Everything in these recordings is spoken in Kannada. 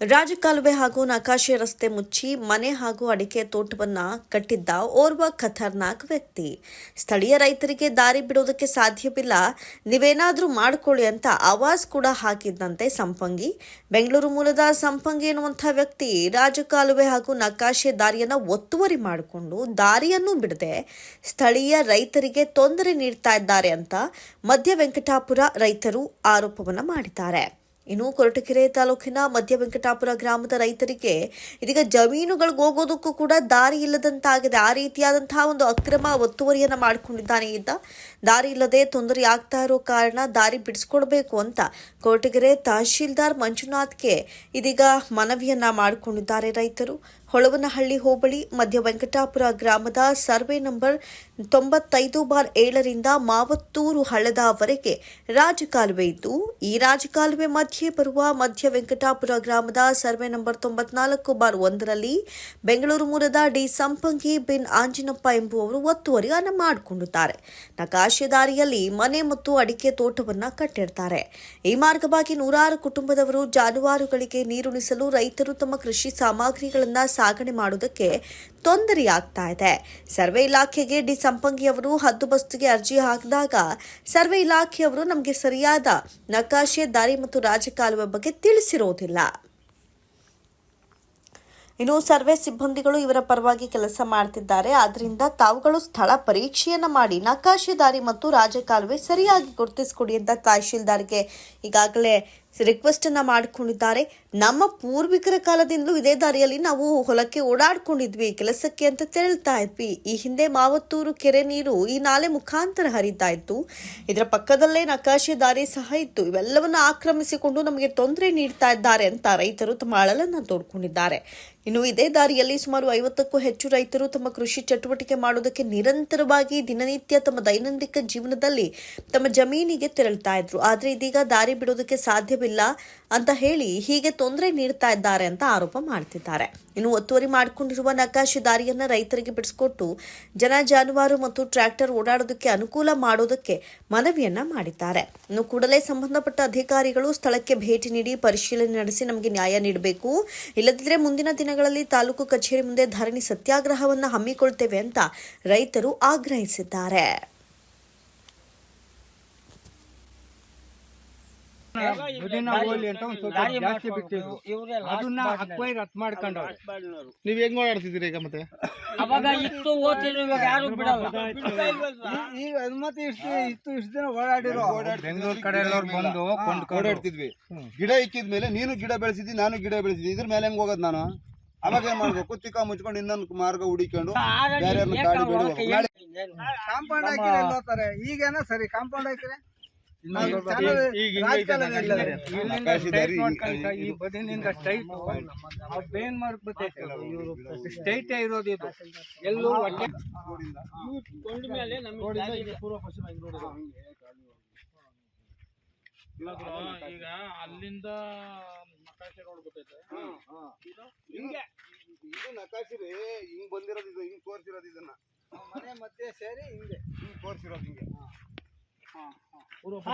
ರಾಜಕಾಲುವೆ ಹಾಗೂ ನಕಾಶೆ ರಸ್ತೆ ಮುಚ್ಚಿ ಮನೆ ಹಾಗೂ ಅಡಿಕೆ ತೋಟವನ್ನ ಕಟ್ಟಿದ್ದ ಓರ್ವ ಖತರ್ನಾಕ್ ವ್ಯಕ್ತಿ. ಸ್ಥಳೀಯ ರೈತರಿಗೆ ದಾರಿ ಬಿಡೋದಕ್ಕೆ ಸಾಧ್ಯವಿಲ್ಲ. ನೀವೇನಾದ್ರೂ ಮಾಡ್ಕೊಳ್ಳಿ ಅಂತ ಆವಾಜ್ ಕೂಡ ಹಾಕಿದ್ದಂತೆ ಸಂಪಂಗಿ. ಬೆಂಗಳೂರು ಮೂಲದ ಸಂಪಂಗಿ ಎನ್ನುವಂಥ ವ್ಯಕ್ತಿ ರಾಜಕಾಲುವೆ ಹಾಗೂ ನಕಾಶೆ ದಾರಿಯನ್ನ ಒತ್ತುವರಿ ಮಾಡಿಕೊಂಡು ದಾರಿಯನ್ನು ಬಿಡದೆ ಸ್ಥಳೀಯ ರೈತರಿಗೆ ತೊಂದರೆ ನೀಡ್ತಾ ಇದ್ದಾರೆ ಅಂತ ಮಧ್ಯ ವೆಂಕಟಾಪುರ ರೈತರು ಆರೋಪವನ್ನ ಮಾಡಿದ್ದಾರೆ. ಇನ್ನು ಕೊರಟಗೆರೆ ತಾಲೂಕಿನ ಮಧ್ಯ ವೆಂಕಟಾಪುರ ಗ್ರಾಮದ ರೈತರಿಗೆ ಇದೀಗ ಜಮೀನುಗಳಿಗೆ ಹೋಗೋದಕ್ಕೂ ಕೂಡ ದಾರಿ ಇಲ್ಲದಂತಾಗಿದೆ. ಆ ರೀತಿಯಾದಂತಹ ಒಂದು ಅಕ್ರಮ ಒತ್ತುವರಿಯನ್ನು ಮಾಡಿಕೊಂಡಿದ್ದಾನೆ ಇದ್ದ ದಾರಿ ಇಲ್ಲದೆ ತೊಂದರೆ ಆಗ್ತಾ ಇರೋ ಕಾರಣ ದಾರಿ ಬಿಡಿಸ್ಕೊಡ್ಬೇಕು ಅಂತ ಕೊರಟಗೆರೆ ತಹಶೀಲ್ದಾರ್ ಮಂಜುನಾಥ್ಗೆ ಇದೀಗ ಮನವಿಯನ್ನ ಮಾಡಿಕೊಂಡಿದ್ದಾರೆ ರೈತರು. ಹೊಳವನಹಳ್ಳಿ ಹೋಬಳಿ ಮಧ್ಯ ವೆಂಕಟಾಪುರ ಗ್ರಾಮದ ಸರ್ವೆ ನಂಬರ್ ತೊಂಬತ್ತೈದು ಬಾರ್ ಏಳರಿಂದ ಮಾವತ್ತೂರು ಹಳ್ಳದವರೆಗೆ ರಾಜಕಾಲುವೆ ಇದ್ದು, ಈ ರಾಜಕಾಲುವೆ ಮಧ್ಯೆ ಬರುವ ಮಧ್ಯ ವೆಂಕಟಾಪುರ ಗ್ರಾಮದ ಸರ್ವೆ ನಂಬರ್ ತೊಂಬತ್ನಾಲ್ಕು ಬಾರ್ ಒಂದರಲ್ಲಿ ಬೆಂಗಳೂರು ಮೂಲದ ಡಿ ಸಂಪಂಗಿ ಬಿನ್ ಆಂಜಿನಪ್ಪ ಎಂಬುವವರು ಒತ್ತುವರಿಯನ್ನು ಮಾಡಿಕೊಂಡಿದ್ದಾರೆ. ನಕಾಶೆ ದಾರಿಯಲ್ಲಿ ಮನೆ ಮತ್ತು ಅಡಿಕೆ ತೋಟವನ್ನು ಕಟ್ಟಿರ್ತಾರೆ. ಈ ಮಾರ್ಗವಾಗಿ ನೂರಾರು ಕುಟುಂಬದವರು ಜಾನುವಾರುಗಳಿಗೆ ನೀರುಣಿಸಲು ರೈತರು ತಮ್ಮ ಕೃಷಿ ಸಾಮಗ್ರಿಗಳನ್ನ ಸಾಗಣೆ ಮಾಡುವುದಕ್ಕೆ ತೊಂದರೆಯಾಗ್ತಾ ಇದೆ. ಸರ್ವೆ ಇಲಾಖೆಗೆ ಡಿ ಸಂಪಂಗಿ ಅವರು ಹದ್ದುಬಸ್ತಿಗೆ ಅರ್ಜಿ ಹಾಕಿದಾಗ ಸರ್ವೆ ಇಲಾಖೆಯವರು ನಮಗೆ ಸರಿಯಾದ ನಕಾಶೆ, ದಾರಿ ಮತ್ತು ರಾಜಕಾಲುವೆ ಬಗ್ಗೆ ತಿಳಿಸಿರೋದಿಲ್ಲ. ಇನ್ನು ಸರ್ವೆ ಸಿಬ್ಬಂದಿಗಳು ಇವರ ಪರವಾಗಿ ಕೆಲಸ ಮಾಡ್ತಿದ್ದಾರೆ. ಆದ್ದರಿಂದ ತಾವುಗಳು ಸ್ಥಳ ಪರೀಕ್ಷೆಯನ್ನು ಮಾಡಿ ನಕಾಶೆ ದಾರಿ ಮತ್ತು ರಾಜಕಾಲುವೆ ಸರಿಯಾಗಿ ಗುರುತಿಸಿಕೊಡಿ ಅಂತ ತಹಶೀಲ್ದಾರ್ಗೆ ಈಗಾಗಲೇ ರಿಕ್ವೆಸ್ಟ್ ಅನ್ನ ಮಾಡಿಕೊಂಡಿದ್ದಾರೆ. ನಮ್ಮ ಪೂರ್ವಿಕರ ಕಾಲದಿಂದಲೂ ಇದೇ ದಾರಿಯಲ್ಲಿ ನಾವು ಹೊಲಕ್ಕೆ ಓಡಾಡ್ಕೊಂಡಿದ್ವಿ, ಕೆಲಸಕ್ಕೆ ಅಂತ ತೆರಳ್ತಾ ಇದ್ವಿ. ಈ ಹಿಂದೆ ಮಾವತ್ತೂರು ಕೆರೆ ನೀರು ಈ ನಾಲೆ ಮುಖಾಂತರ ಹರಿತಾ ಇತ್ತು. ಇದರ ಪಕ್ಕದಲ್ಲೇ ನಕಾಶೆ ದಾರಿ ಸಹ ಇತ್ತು. ಇವೆಲ್ಲವನ್ನ ಆಕ್ರಮಿಸಿಕೊಂಡು ನಮಗೆ ತೊಂದರೆ ನೀಡ್ತಾ ಇದ್ದಾರೆ ಅಂತ ರೈತರು ತಮ್ಮ ಅಳಲನ್ನ ತೋಡ್ಕೊಂಡಿದ್ದಾರೆ. ಇನ್ನು ಇದೇ ದಾರಿಯಲ್ಲಿ ಸುಮಾರು ಐವತ್ತಕ್ಕೂ ಹೆಚ್ಚು ರೈತರು ತಮ್ಮ ಕೃಷಿ ಚಟುವಟಿಕೆ ಮಾಡುವುದಕ್ಕೆ ನಿರಂತರವಾಗಿ ದಿನನಿತ್ಯ ತಮ್ಮ ದೈನಂದಿನ ಜೀವನದಲ್ಲಿ ತಮ್ಮ ಜಮೀನಿಗೆ ತೆರಳ್ತಾ ಇದ್ರು. ಆದರೆ ಇದೀಗ ದಾರಿ ಬಿಡೋದಕ್ಕೆ ಸಾಧ್ಯವಿಲ್ಲ. ಅಂತ ಹೇಳಿ ಹೀಗೆ ತೊಂದರೆ ನೀಡ್ತಾ ಇದ್ದಾರೆ ಅಂತ ಆರೋಪ ಮಾಡ್ತಿದ್ದಾರೆ. ಇನ್ನು ಒತ್ತುವರಿ ಮಾಡಿಕೊಂಡಿರುವ ನಕಾಶಿ ದಾರಿಯನ್ನ ರೈತರಿಗೆ ಬಿಡಿಸಿಕೊಟ್ಟು ಜನ ಜಾನುವಾರು ಮತ್ತು ಟ್ರ್ಯಾಕ್ಟರ್ ಓಡಾಡೋದಕ್ಕೆ ಅನುಕೂಲ ಮಾಡೋದಕ್ಕೆ ಮನವಿಯನ್ನ ಮಾಡಿದ್ದಾರೆ. ಇನ್ನು ಕೂಡಲೇ ಸಂಬಂಧಪಟ್ಟ ಅಧಿಕಾರಿಗಳು ಸ್ಥಳಕ್ಕೆ ಭೇಟಿ ನೀಡಿ ಪರಿಶೀಲನೆ ನಡೆಸಿ ನಮಗೆ ನ್ಯಾಯ ನೀಡಬೇಕು. ಇಲ್ಲದಿದ್ದರೆ ಮುಂದಿನ ದಿನಗಳಲ್ಲಿ ತಾಲೂಕು ಕಚೇರಿ ಮುಂದೆ ಧರಣಿ ಸತ್ಯಾಗ್ರಹವನ್ನ ಹಮ್ಮಿಕೊಳ್ತೇವೆ ಅಂತ ರೈತರು ಆಗ್ರಹಿಸಿದ್ದಾರೆ. ಬುದಿನ ಹೋಲಿ ಅಂತ ಒಂದ್ ಸ್ವಲ್ಪ ಜಾಸ್ತಿ ಬಿಟ್ಟಿದ್ರು. ಅದನ್ನ ಅಕ್ವೈರ್ ರತ್ ಮಾಡ್ಕೊಂಡವ್ರು. ನೀವ್ ಹೆಂಗ್ ಓಡಾಡ್ತಿದ್ದೀರಿ ಈಗ ಮತ್ತೆ? ಅವಾಗ ಇತ್ತು ಓದ್ತಿದ್ರು ಇವಾಗ ಯಾರು ಬಿಡಲ್ಲ. ಈಗ ಅನುಮತಿ ಇಷ್ಟು ಇತ್ತು ಇಷ್ಟು ದಿನ ಓಡಾಡಿರೋ ಬೆಂಗಳೂರು ಕಡೆ ಎಲ್ಲರೂ ಬಂದು ಕೊಂಡ್ಕೊಂಡು ಓಡಾಡ್ತಿದ್ವಿ. ಗಿಡ ಇಕ್ಕಿದ್ಮೇಲೆ ನೀನು ಗಿಡ ಬೆಳೆಸಿದ್ದಿ ನಾನು ಗಿಡ ಬೆಳೆಸಿದ್ದಿ. ಇದ್ರ ಮೇಲೆ ಹೆಂಗ್ ಹೋಗೋದ್ ನಾನು? ಅವಾಗ ಏನ್ ಮಾಡ್ಬೇಕು? ತಿಕ್ಕ ಮುಚ್ಕೊಂಡು ಇನ್ನೊಂದು ಮಾರ್ಗ ಹುಡಿಕೊಂಡು ಬೇರೆ ಗಾಡಿ ಕಾಂಪೌಂಡ್ ಹಾಕಿದ್ರೆ ಈಗೇನ ಸರಿ ಕಾಂಪೌಂಡ್ ಹಾಕಿದ್ರೆ? ಈ ಬದಿನಿಂದ ಸ್ಟ್ರೈಟ್ ಬೇನ್ ಮಾರ್ಕ್ ಬರ್ತೈತೆ ಇವರು ಸ್ಟ್ರೈಟ್ ಇರೋದು ಇದು. ಎಲ್ಲೂ ಒಟ್ಟೆ ಈಗ ಅಲ್ಲಿಂದ ನಕಾಶೆ ರೋಡ್ ಗೊತ್ತೈತೆ ಹಿಂಗೆ. ಇದು ನಕಾಶಿ ರೀ. ಹಿಂಗ್ ಬಂದಿರೋದು ಇದು ಹಿಂಗ್ ತೋರ್ಸಿರೋದು ಇದನ್ನ. ಮನೆ ಮಧ್ಯೆ ಸೇರಿ ಹಿಂಗೆ. ಹಿಂಗ್ ತೋರ್ಸಿರೋದು ಹಿಂಗೆ.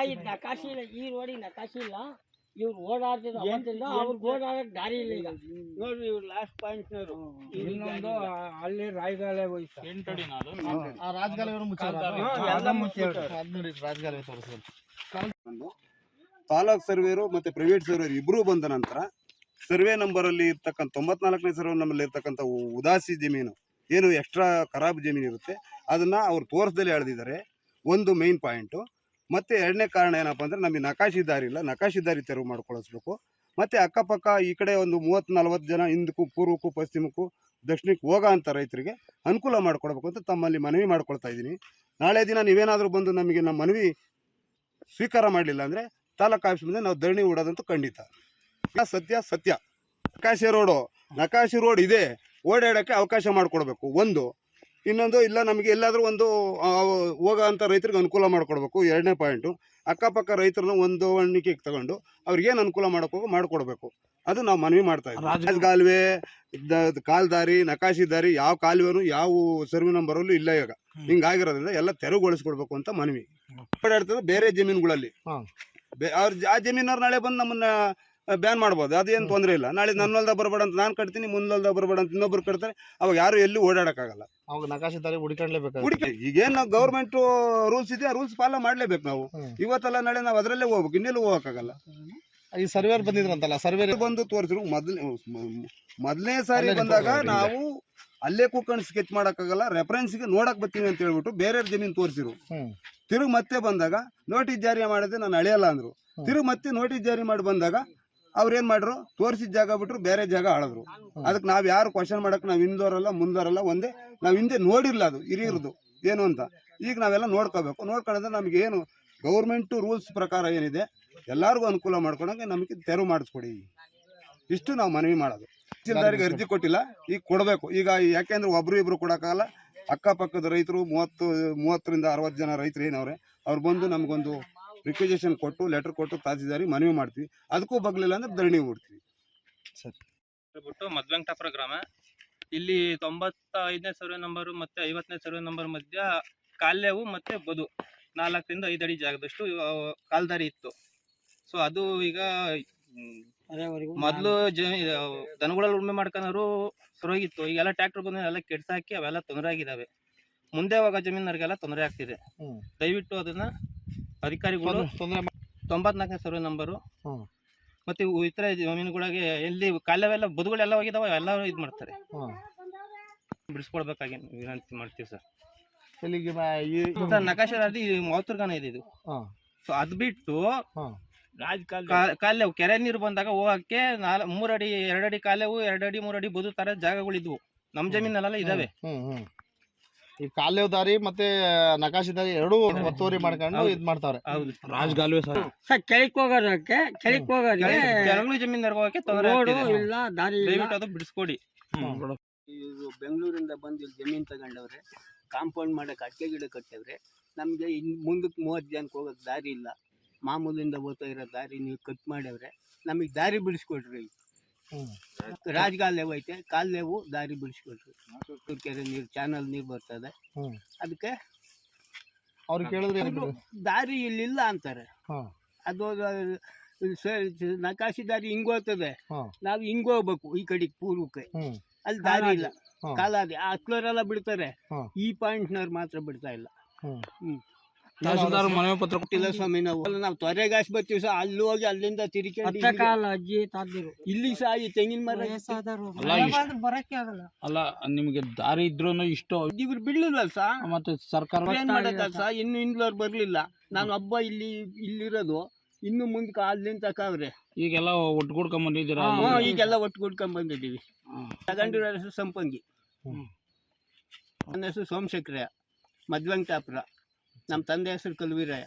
ಈ ನಕಾಶಿ ಇಲ್ಲ ಈ ರೋಡಿಗೆ ನಕಾಶಿ ಇಲ್ಲ ಇವ್ರು ಓಡಾಡ್ತಿದ್ರು ಅವತ್ತಿಂದ ಅವ್ರಿಗೆ ಓಡಾಡಕ್ ದಾರಿ ಇಲ್ಲ ಈಗ. ನೋಡ್ರಿ ಇವ್ರು ಲಾಸ್ಟ್ ಪಾಯಿಂಟ್ ಇನ್ನೊಂದು ಅಲ್ಲಿ ರಾಜಗಾಲೆ ಹೋಯ್ತು. ಆ. ರಾಜಕಾಲುವೆ ತೋರಿಸೋದು ತಾಲೂಕ್ ಸರ್ವೇರು ಮತ್ತೆ ಪ್ರೈವೇಟ್ ಸರ್ವೇರು ಇಬ್ರು ಬಂದ ನಂತರ ಸರ್ವೆ ನಂಬರ್ ಅಲ್ಲಿ ಇರ್ತಕ್ಕಂಥ ತೊಂಬತ್ನಾಲ್ಕನೇ ಸರ್ವೆ ನಮ್ಮಲ್ಲಿ ಇರ್ತಕ್ಕಂಥ ಉದಾಸಿ ಜಮೀನು. ಏನು ಎಕ್ಸ್ಟ್ರಾ ಖರಾಬ್ ಜಮೀನು ಇರುತ್ತೆ. ಅದನ್ನ ಅವ್ರು ತೋರಿಸದಲ್ಲಿ ಎಳೆದಿದ್ದಾರೆ ಒಂದು ಮೇನ್ ಪಾಯಿಂಟು ಮತ್ತೆ ಎರಡನೇ ಕಾರಣ ಏನಪ್ಪ ಅಂದ್ರೆ ನಮಗೆ ನಕಾಶಿ ದಾರಿ ಇಲ್ಲ. ನಕಾಶಿ ದಾರಿ ತೆರವು ಮಾಡ್ಕೊಳಿಸ್ಬೇಕು. ಮತ್ತೆ ಅಕ್ಕಪಕ್ಕ ಈ ಕಡೆ ಒಂದು ಮೂವತ್ತು ನಲ್ವತ್ತು ಜನ ಹಿಂದಕ್ಕೂ, ಪೂರ್ವಕ್ಕೂ, ಪಶ್ಚಿಮಕ್ಕೂ, ದಕ್ಷಿಣಕ್ಕೆ ಹೋಗೋ ಅಂತ ರೈತರಿಗೆ ಅನುಕೂಲ ಮಾಡಿಕೊಡ್ಬೇಕು ಅಂತ ತಮ್ಮಲ್ಲಿ ಮನವಿ ಮಾಡ್ಕೊಳ್ತಾ ಇದ್ದೀನಿ. ನಾಳೆ ದಿನ ನೀವೇನಾದರೂ ಬಂದು ನಮಗೆ ನಮ್ಮ ಮನವಿ ಸ್ವೀಕಾರ ಮಾಡಲಿಲ್ಲ ಅಂದರೆ ತಾಲೂಕು ಆಫೀಸ್ ಮುಂದೆ ನಾವು ಧರಣಿ ಓಡೋದಂತೂ ಖಂಡಿತ. ಸತ್ಯ ಸತ್ಯ. ನಕಾಶೆ ರೋಡು. ನಕಾಶಿ ರೋಡ್ ಇದೆ. ಓಡಾಡೋಕ್ಕೆ ಅವಕಾಶ ಮಾಡಿಕೊಡ್ಬೇಕು. ಒಂದು ಇನ್ನೊಂದು ಇಲ್ಲ ನಮಗೆ ಎಲ್ಲಾದರೂ ಒಂದು ಹೋಗೋ ಅಂಥ ರೈತರಿಗೆ ಅನುಕೂಲ ಮಾಡಿಕೊಡ್ಬೇಕು. ಎರಡನೇ ಪಾಯಿಂಟು ಅಕ್ಕಪಕ್ಕ ರೈತರನ್ನ ಒಂದು ಹೊಣ್ಣಿಕೆಗೆ ತಗೊಂಡು ಅವ್ರಿಗೆ ಏನು ಅನುಕೂಲ ಮಾಡೋಕ್ಕೋ ಮಾಡಿಕೊಡ್ಬೇಕು. ಅದು ನಾವು ಮನವಿ ಮಾಡ್ತಾ ಇದ್ದೀವಿ. ಕಾಲುವೆ ಕಾಲ್ದಾರಿ ನಕಾಶಿ ದಾರಿ ಯಾವ ಕಾಲುವೆನು ಯಾವ ಸರ್ವೆ ನಂಬರಲ್ಲೂ ಇಲ್ಲ ಈಗ ಹಿಂಗಾಗಿರೋದ್ರಿಂದ ಎಲ್ಲ ತೆರವುಗೊಳಿಸ್ಕೊಡ್ಬೇಕು ಅಂತ ಮನವಿ. ಓಡಾಡ್ತದೆ ಬೇರೆ ಜಮೀನುಗಳಲ್ಲಿ. ಅವ್ರ ಜ- ಆ ಜಮೀನವ್ರು ನಾಳೆ ಬಂದು ನಮ್ಮನ್ನ ಬ್ಯಾನ್ ಮಾಡ್ಬೋದು. ಅದೇನು ತೊಂದರೆ ಇಲ್ಲ. ನಾಳೆ ನನ್ನ ಹೊಲ್ದಾಗ ಬರಬೇಡ ಅಂತ ನಾನು ಕಟ್ತೀನಿ ಮುಂದೆ ಹೊಲ್ದಾಗ ಬರಬೇಡ ಅಂತ ಇನ್ನೊಬ್ರು ಕಟ್ತಾರೆ. ಅವಾಗ ಯಾರು ಎಲ್ಲಿ ಓಡಾಡಕ್ಕಾಗಲ್ಲ. ಅವಾಗ ನಕಾಶೆ ತಾರಿ ಹುಡುಕೊಂಡ್ಲೇಬೇಕು ಹುಡುಕಿ ಈಗೇನು ನಾವು ಗೌರ್ಮೆಂಟ್ ರೂಲ್ಸ್ ಇದೆ ಆ ರೂಲ್ಸ್ ಫಾಲೋ ಮಾಡ್ಲೇಬೇಕು ನಾವು. ಇವತ್ತಲ್ಲ ನಾಳೆ ನಾವು ಅದರಲ್ಲೇ ಹೋಗ್ಬೇಕು ಇನ್ನೆಲ್ಲೂ ಹೋಗೋಕ್ಕಾಗಲ್ಲ. ಈ ಸರ್ವೇರ್ ಬಂದಿದ್ರಂತಲ್ಲ ಸರ್ವೇರ್ ಬಂದು ತೋರ್ಸಿರು ಮೊದಲನೇ ಮೊದಲನೇ ಸಾರಿ ಬಂದಾಗ ನಾವು ಅಲ್ಲೇ ಕೂತ್ಕೊಂಡು ಸ್ಕೆಚ್ ಮಾಡೋಕ್ಕಾಗಲ್ಲ ರೆಫರೆನ್ಸ್ಗೆ ನೋಡಕ್ ಬರ್ತೀವಿ ಅಂತ ಹೇಳ್ಬಿಟ್ಟು ಬೇರೆ ಜಮೀನು ತೋರಿಸಿರು. ತಿರುಗಿ ಮತ್ತೆ ಬಂದಾಗ ನೋಟಿಸ್ ಜಾರಿ ಮಾಡಿದ್ರೆ ನಾನು ಅಳೆಯಲ್ಲ ಅಂದ್ರು. ತಿರುಗಿ ಮತ್ತೆ ನೋಟಿಸ್ ಜಾರಿ ಮಾಡಿ ಬಂದಾಗ ಏನ್ ಮಾಡ್ರು? ತೋರಿಸಿದ ಜಾಗ ಬಿಟ್ರು ಬೇರೆ ಜಾಗ ಆಳದ್ರು. ಅದಕ್ಕೆ ನಾವ್ ಯಾರು ಕ್ವಶನ್ ಮಾಡಕ್ ನಾವ್ ಹಿಂದೋರಲ್ಲ, ಮುಂದೋರಲ್ಲ, ಒಂದೇ ನಾವ್ ಹಿಂದೆ ನೋಡಿರ್ಲ ಅದು, ಹಿರಿಯರದು. ಏನು ಅಂತ. ಈಗ ನಾವೆಲ್ಲ ನೋಡ್ಕೋಬೇಕು. ನೋಡ್ಕೊಂಡ್ರೆ ನಮ್ಗೆ ಏನು ಗೌರ್ಮೆಂಟ್ ರೂಲ್ಸ್ ಪ್ರಕಾರ ಏನಿದೆ, ಎಲ್ಲರಿಗೂ ಅನುಕೂಲ ಮಾಡ್ಕೊಳಂಗೆ ನಮಗೆ ತೆರವು ಮಾಡಿಸ್ಕೊಡಿ. ಇಷ್ಟು ನಾವು ಮನವಿ ಮಾಡೋದು. ತಹಸೀಲ್ದಾರಿಗೆ ಅರ್ಜಿ ಕೊಟ್ಟಿಲ್ಲ, ಈಗ ಕೊಡಬೇಕು. ಈಗ ಯಾಕೆಂದ್ರೆ ಒಬ್ರು ಇಬ್ರು ಕೊಡೋಕ್ಕಾಗಲ್ಲ. ಅಕ್ಕಪಕ್ಕದ ರೈತರು ಮೂವತ್ತು ಮೂವತ್ತರಿಂದ ಅರವತ್ತು ಜನ ರೈತರು ಏನವ್ರೆ, ಅವ್ರು ಬಂದು ನಮಗೊಂದು ರಿಕ್ವಿಜೇಷನ್ ಕೊಟ್ಟು ಲೆಟರ್ ಕೊಟ್ಟು ತಹಸೀಲ್ದಾರಿಗೆ ಮನವಿ ಮಾಡ್ತೀವಿ. ಅದಕ್ಕೂ ಬಗ್ಲಿಲ್ಲ ಅಂದ್ರೆ ಧರಣಿ ಬಿಡ್ತೀವಿ ಬಿಟ್ಟು ಮದ್ವೆಂಕಟಾಪುರ ಗ್ರಾಮ. ಇಲ್ಲಿ ತೊಂಬತ್ತ ಐದನೇ ಸರ್ವೆ ನಂಬರು ಮತ್ತೆ ಐವತ್ತನೇ ಸರ್ವೆ ನಂಬರ್ ಮಧ್ಯ ಕಾಲ್ಯವು ಮತ್ತೆ ಬದು. ನಾಲ್ಕರಿಂದ ಐದು ಅಡಿ ಜಾಗದಷ್ಟು ಕಾಲ್ದಾರಿ ಇತ್ತು. ಸೊ ಅದು ಈಗ ಮೊದಲು ಅರೆವರೆಗೂ ಮೊದ್ಲು ಜ ದನಗಳಲ್ಲಿ ಉಳುಮೆ ಮಾಡ್ಕೊಂಡ್ರು ಸರೋಗಿತ್ತು. ಈಗೆಲ್ಲ ಟ್ಯಾಕ್ಟರ್ ಬಂದ ಎಲ್ಲ ಕೆಡ್ಸಾಕಿ ಅವೆಲ್ಲ ತೊಂದರೆ ಆಗಿದ್ದಾವೆ ಮುಂದೆ ಹೋಗೋ ಜಮೀನರಿಗೆಲ್ಲ ತೊಂದರೆ ಆಗ್ತಿದೆ. ದಯವಿಟ್ಟು ಅದನ್ನ ಅಧಿಕಾರಿಗಳು ತೊಂದರೆ ತೊಂಬತ್ನಾಲ್ಕನೇ ಸರ್ವೆ ನಂಬರು. ಹ್ಮ್. ಮತ್ತೆ ಇವು ಇತರ ಜಮೀನುಗಳಿಗೆ ಎಲ್ಲಿ ಕಾಲವೆಲ್ಲ ಬದುಗಳೆಲ್ಲ ಹೋಗಿದಾವ ಎಲ್ಲ ಇದು ಮಾಡ್ತಾರೆ. ಬಿಡಿಸ್ಕೊಳ್ಬೇಕಾಗಿ ಬಿಡಿಸ್ಕೊಡ್ಬೇಕಾಗಿ ವಿನಂತಿ ಮಾಡ್ತೀವಿ ಸರ್. ಇಲ್ಲಿಗೆ ಮ- ಈ- ಸರ್ ಇದೆ ಇದು. ಹಾ. ಸೊ ಅದ್ ಬಿಟ್ಟು ಹಾ. ರಾಜಕಾಲ ಕಾ- ಕಾಲೆವು ಕೆರೆ ನೀರು ಬಂದಾಗ ಹೋಗಕ್ಕೆ ನಾಲ್ ಮೂರಡಿ ಎರಡಡಿ ಕಾಲೆವು ಎರಡಡಿ ಮೂರಡಿ ಬದು ತರ ಜಾಗಗಳಿದ್ವು. ನಮ್ ಜಮೀನಲ್ಲೆಲ್ಲ ಇದಾವೆ. ಹ್ಮ್ ಹ್ಮ್. ಈ ಕಾಲೇವ್ ದಾರಿ ಮತ್ತೆ ನಕಾಶಿ ದಾರಿ ಎರಡೂ ಒತ್ತುವರಿ ಮಾಡ್ಕೊಂಡು. ಇದ್ ಮಾಡ್ತಾವ್ರೆ ಹೌದು. ರಾಜಗಾಲುವೆ ಸರ್. ಸರ್ ಕೆಳಕ್ ಹೋಗೋದಕ್ಕೆ ಕೆಳಕ್ ಹೋಗೋದಕ್ಕೆ ಜಮೀನು ಹೋಗಕ್ಕೆ ತೊಂದರೆ ರೋಡು ಇಲ್ಲ ದಾರಿ ಇಲ್ಲ. ದಯವಿಟ್ಟು ಅದು ಬಿಡಿಸ್ಕೊಡಿ. ಇದು ಬೆಂಗಳೂರಿಂದ ಬಂದು ಇಲ್ಲಿ ಜಮೀನು ತಗೊಂಡವ್ರೆ ಕಾಂಪೌಂಡ್ ಮಾಡಕ್ ಅಡಿಕೆ ಗಿಡ ಕಟ್ಟವ್ರೆ ನಮಗೆ ಇನ್ ಮುಂದಕ್ಕೆ ಮೂವತ್ತು ಜನಕ್ಕೆ ಹೋಗಕ್ಕೆ ದಾರಿ ಇಲ್ಲ. ಮಾಮೂಲಿಂದ ಹೋಗ್ತಾ ಇರೋ ದಾರಿ ನೀವು ಕಟ್ ಮಾಡವ್ರೆ ನಮಗೆ ದಾರಿ ಬಿಡಿಸ್ಕೊಡ್ರಿ ಹ್ಮ್. ರಾಜಗಾಲೇವು ಐತೆ. ಕಾಲೇವು ದಾರಿ ಬಿಡಿಸ್ಕೊಡ್ರಿ ಸುತ್ತೂರು ಕೆರೆ ನೀರು ಚಾನಲ್ ನೀರು ಬರ್ತದೆ. ಅದಕ್ಕೆ ಅವ್ರಿಗೆ ಕೇಳಿದ್ರೆ ಅವ್ರು ದಾರಿ ಇಲ್ಲಿಲ್ಲ ಅಂತಾರೆ. ಅದು ನಕಾಶಿ ದಾರಿ ಹಿಂಗ್ ಹೋಗ್ತದೆ. ನಾವು ಹಿಂಗ್ ಹೋಗ್ಬೇಕು ಈ ಕಡೆಗೆ ಪೂರ್ವಕ್ಕೆ. ಹ್ಮ್. ಅಲ್ಲಿ ದಾರಿ ಇಲ್ಲ. ಕಾಲಾದಿ. ಆ ಹತ್ಲೋರೆಲ್ಲ ಬಿಡ್ತಾರೆ. ಈ ಪಾಯಿಂಟ್ನವ್ರು ಮಾತ್ರ ಬಿಡ್ತಾ ಇಲ್ಲ. ತಹಸೀಲ್ದಾರ್ ಮನವಿ ಪತ್ರ ಕೊಟ್ಟಿಲ್ಲ ಸ್ವಾಮಿ ನಾವು. ಅಲ್ಲ ನಾವು ತೊರೆಗಾಸ್ ಬರ್ತೀವಿ ಸಹ ಅಲ್ಲಿ ಹೋಗಿ ಅಲ್ಲಿಂದ ತಿರ್ಕೊಂಡು ಇಲ್ಲಿಗೆ- ಇಲ್ಲಿ ಸಹ ಈ ತೆಂಗಿನ ಮರ ಅಲ್ಲ ಇಷ್ಟ್- ಅಲ್ಲ ನಿಮ್ಗೆ ದಾರಿ ಇದ್ರು ಇಷ್ಟು ಇವ್ರು ಬಿಡ್ಲಿಲ್ಲ ಸಹ ಮತ್ತೆ ಸರ್ಕಾರ ಏನ್ ಮಾಡಕ್ಕ ಸಹ ಇನ್ನು ಇಂದ್ಲವ್ರು ಬರ್ಲಿಲ್ಲ. ನಾನು ಹಬ್ಬ ಇಲ್ಲಿ ಇಲ್ಲಿರೋದು. ಇನ್ನು ಮುಂದಕ್ಕೆ ಅಲ್ಲಿಂದ ತಕಾವ್ರೆ ಈಗೆಲ್ಲ ಒಟ್ಗೂಡ್ಕೊಂಡ್ ಬಂದಿದ್ದೀರಾ? ಹ್ಞೂ ಈಗೆಲ್ಲ ಒಟ್ಟು ಗುಡ್ಕೊಂಡ್ ಬಂದಿದ್ದೀವಿ ತಗೊಂಡಿರೋ ಹೆಸರು ಸಂಪಂಗಿ. ನನ್ನ ಹೆಸರು ಸೋಮಶೇಖರ ಮಧ್ವಂತಾಪುರ ನಮ್ಮ ತಂದೆ ಹೆಸರು ಕಲ್ವೀರಯ್ಯ.